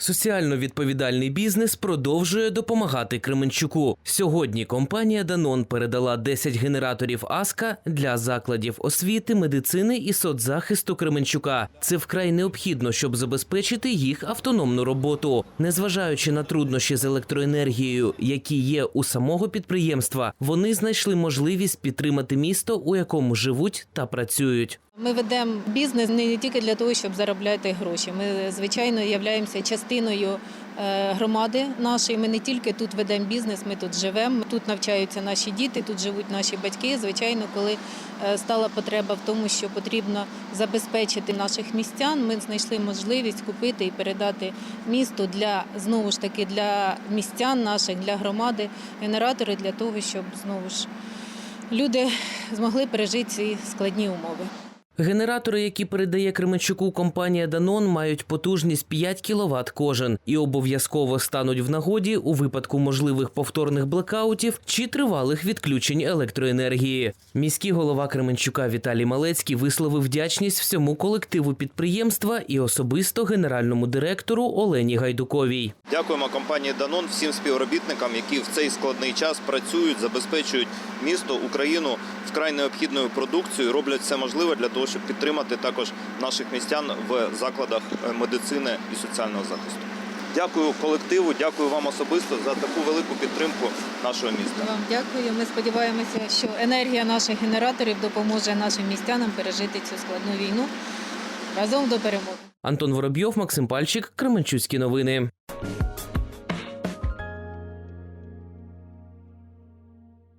Соціально відповідальний бізнес продовжує допомагати Кременчуку. Сьогодні компанія Данон передала 10 генераторів Аска для закладів освіти, медицини і соцзахисту Кременчука. Це вкрай необхідно, щоб забезпечити їх автономну роботу. Незважаючи на труднощі з електроенергією, які є у самого підприємства, вони знайшли можливість підтримати місто, у якому живуть та працюють. Ми ведемо бізнес не тільки для того, щоб заробляти гроші. Ми, звичайно, являємося частиною е, громади нашої. Ми не тільки тут ведемо бізнес, ми тут живемо. Тут навчаються наші діти, тут живуть наші батьки. Звичайно, коли е, стала потреба в тому, що потрібно забезпечити наших містян, ми знайшли можливість купити і передати місту для знову ж таки для містян наших, для громади генератори для того, щоб знову ж люди змогли пережити ці складні умови. Генератори, які передає Кременчуку компанія Данон, мають потужність 5 кВт кожен і обов'язково стануть в нагоді у випадку можливих повторних блекаутів чи тривалих відключень електроенергії. Міський голова Кременчука Віталій Малецький висловив вдячність всьому колективу підприємства і особисто генеральному директору Олені Гайдуковій. Дякуємо компанії Данон всім співробітникам, які в цей складний час працюють, забезпечують місто, Україну вкрай необхідною продукцією, роблять все можливе для того, щоб підтримати також наших містян в закладах е, медицини і соціального захисту. Дякую колективу, дякую вам особисто за таку велику підтримку нашого міста. Вам дякую. Ми сподіваємося, що енергія наших генераторів допоможе нашим містянам пережити цю складну війну разом до перемоги. Антон Воробйов, Максим Пальчик, Кременчуцькі новини.